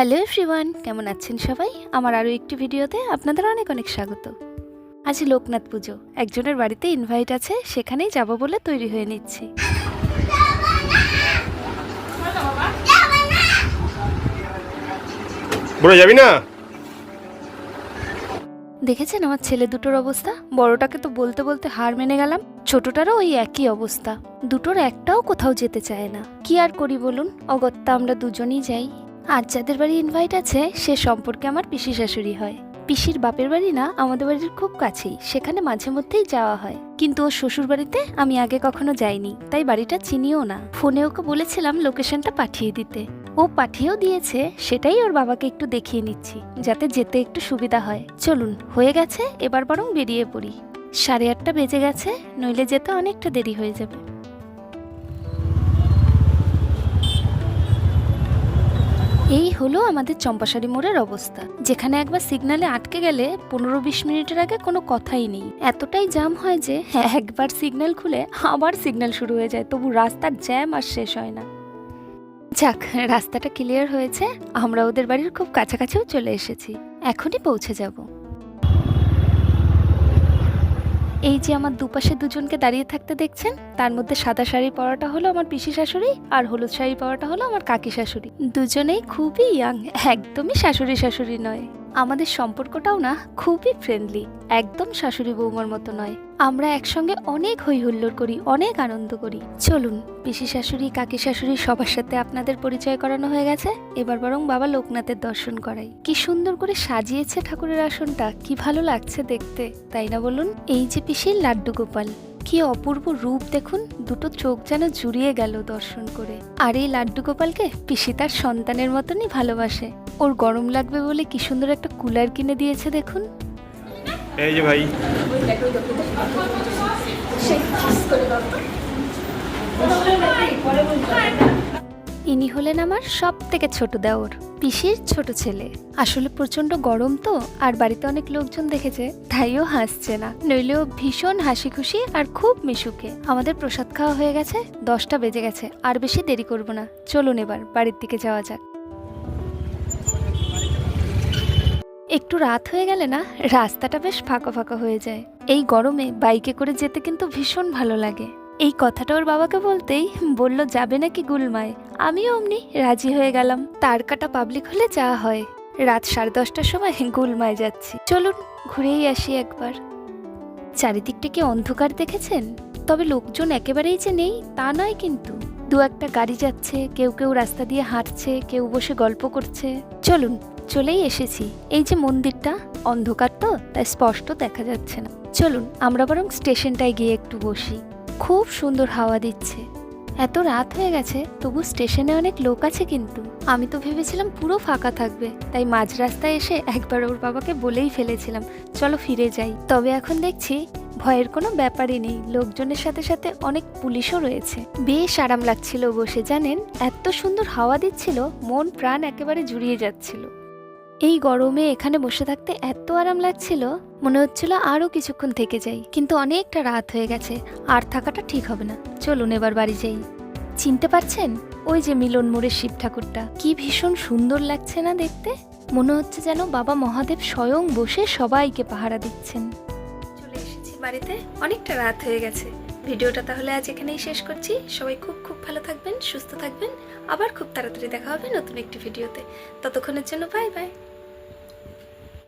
Hello everyone কেমন আছেন সবাই? আমার আরও একটি ভিডিওতে আপনাদের অনেক অনেক স্বাগত। আজ লোকনাথ পুজো একজনের বাড়িতে ইনভাইট আছে সেখানেই যাব বলে তৈরি হয়ে নিচ্ছি। যাবি না? দেখেছেন আমার ছেলে দুটোর অবস্থা? বড়টাকে তো বলতে বলতে হার মেনে গেলাম ছোটটারও ওই একই অবস্থা। দুটোর একটাও কোথাও যেতে চায় না। কি আর করি বলুন? অগত্যা আমরা দুজনই যাই। আজ যাদের বাড়ি ইনভাইট আছে, সে সম্পর্কে আমার পিসি শাশুড়ি হয়। পিসির বাপের বাড়ি না, আমাদের বাড়ির খুব কাছেই, সেখানে মাঝে মধ্যেই যাওয়া হয়। কিন্তু ওর শ্বশুর বাড়িতে আমি আগে কখনো যাইনি, তাই বাড়িটা চিনিও না। ফোনে ওকে বলেছিলাম লোকেশনটা পাঠিয়ে দিতে। ও পাঠিয়েও দিয়েছে, সেটাই ওর বাবাকে একটু দেখিয়ে নিচ্ছি, যাতে যেতে একটু সুবিধা হয়। চলুন, হয়ে গেছে, এবার বরং বেরিয়ে পড়ি। সাড়ে আটটা বেজে গেছে, নইলে যেতে অনেকটা দেরি হয়ে যাবে। এই হলো আমাদের চম্পাশাড়ি মোড়ের অবস্থা, যেখানে একবার সিগনালে আটকে গেলে পনেরো বিশ মিনিটের আগে কোনো কথাই নেই। এতটাই জ্যাম হয় যে একবার সিগন্যাল খুলে আবার সিগন্যাল শুরু হয়ে যায়, তবু রাস্তার জ্যাম আর শেষ হয় না। যাক, রাস্তাটা ক্লিয়ার হয়েছে, আমরা ওদের বাড়ির খুব কাছাকাছিও চলে এসেছি। এখনই পৌঁছে যাব। এই যে আমার দুপাশে দুজনকে দাঁড়িয়ে থাকতে দেখছেন, তার মধ্যে সাদা শাড়ি পরাটা হলো আমার পিসি শাশুড়ি আর হলুদ শাড়ি পরাটা হলো আমার কাকি শাশুড়ি। দুজনেই খুবই ইয়াং একদমই শাশুড়ি শাশুড়ি নয়। আমাদের সম্পর্কটাও না খুবই ফ্রেন্ডলি একদম শাশুড়ি বৌমার মতো নয়। আমরা একসঙ্গে অনেক হই হুল্লোড় করি, অনেক আনন্দ করি। চলুন, পিসি শাশুড়ি, কাকি শাশুড়ি সবার সাথে আপনাদের পরিচয় করানো হয়ে গেছে। এবার বরং বাবা লোকনাথের দর্শন করাই। কি সুন্দর করে সাজিয়েছে ঠাকুরের আসনটা, কি ভালো লাগছে দেখতে। তাই না বলুন? এই যে পিসির লাড্ডু গোপাল, কি অপূর্ব রূপ দেখুন, দুটো চোখ যেন জুড়িয়ে গেল দর্শন করে। আর এই লাড্ডু গোপালকে পিসি তার সন্তানের মতনই ভালোবাসে। ওর গরম লাগবে বলে কি সুন্দর একটা কুলার কিনে দিয়েছে দেখুন। এই যে ভাই। ইনি হলেন আমার সব থেকে ছোট দেওর, পিসির ছোট ছেলে। আসলে প্রচণ্ড গরম তো, আর বাড়িতে অনেক লোকজন দেখেছে, তাইও হাসছে না। নইলেও ভীষণ হাসি খুশি আর খুব মিশুকে। আমাদের প্রসাদ খাওয়া হয়ে গেছে, দশটা বেজে গেছে, আর বেশি দেরি করব না। চলুন এবার, বাড়ির দিকে যাওয়া যাক। একটু রাত হয়ে গেলে না, রাস্তাটা বেশ ফাঁকা ফাঁকা হয়ে যায়। এই গরমে বাইকে করে যেতে কিন্তু ভীষণ ভালো লাগে। এই কথাটা ওর বাবাকে বলতেই বলল, যাবে নাকি গুলমায়? আমিও অমনি রাজি হয়ে গেলাম। তার কাটা পাবলিক হলে যাওয়া হয়। রাত সাড়ে দশটার সময় গুলমায় যাচ্ছি। চলুন, ঘুরেই আসি একবার। চারিদিকটা কি অন্ধকার দেখেছেন? তবে লোকজন একেবারেই যে নেই, তা নয় কিন্তু। দু একটা গাড়ি যাচ্ছে, কেউ কেউ রাস্তা দিয়ে হাঁটছে, কেউ বসে গল্প করছে। চলুন চলেই এসেছি। এই যে মন্দিরটা অন্ধকার তো, তাই স্পষ্ট দেখা যাচ্ছে না। চলুন, আমরা বরং স্টেশনটায় গিয়ে একটু বসি। খুব সুন্দর হাওয়া দিচ্ছে। এত রাত হয়ে গেছে, তবু স্টেশনে অনেক লোক আছে কিন্তু। আমি তো ভেবেছিলাম পুরো ফাঁকা থাকবে, তাই মাঝ রাস্তায় এসে একবার ওর বাবাকে বলেই ফেলেছিলাম, চলো ফিরে যাই। তবে এখন দেখছি, ভয়ের কোনো ব্যাপারই নেই। লোকজনের সাথে সাথে অনেক পুলিশও রয়েছে। বেশ আরাম লাগছিল বসে, জানেন? এত সুন্দর হাওয়া দিচ্ছিল, মন প্রাণ একেবারে জুড়িয়ে যাচ্ছিল। এই গরমে এখানে বসে থাকতে এত আরাম লাগছিল, মনে হচ্ছিল আরও কিছুক্ষণ থেকে যাই, কিন্তু অনেকটা রাত হয়ে গেছে, আর থাকাটা ঠিক হবে না। চলুন এবার বাড়ি যাই। চিনতে পারছেন? ওই যে মিলন মোড়ের শিব ঠাকুরটা। কি ভীষণ সুন্দর লাগছে না দেখতে? মনে হচ্ছে যেন বাবা মহাদেব স্বয়ং বসে সবাইকে পাহারা দিচ্ছেন। চলে এসেছি বাড়িতে। অনেকটা রাত হয়ে গেছে। ভিডিওটা তাহলে আজ এখানেই শেষ করছি। সবাই খুব খুব ভালো থাকবেন, সুস্থ থাকবেন। আবার খুব তাড়াতাড়ি দেখা হবে নতুন একটি ভিডিওতে। ততক্ষণের জন্য বাই বাই।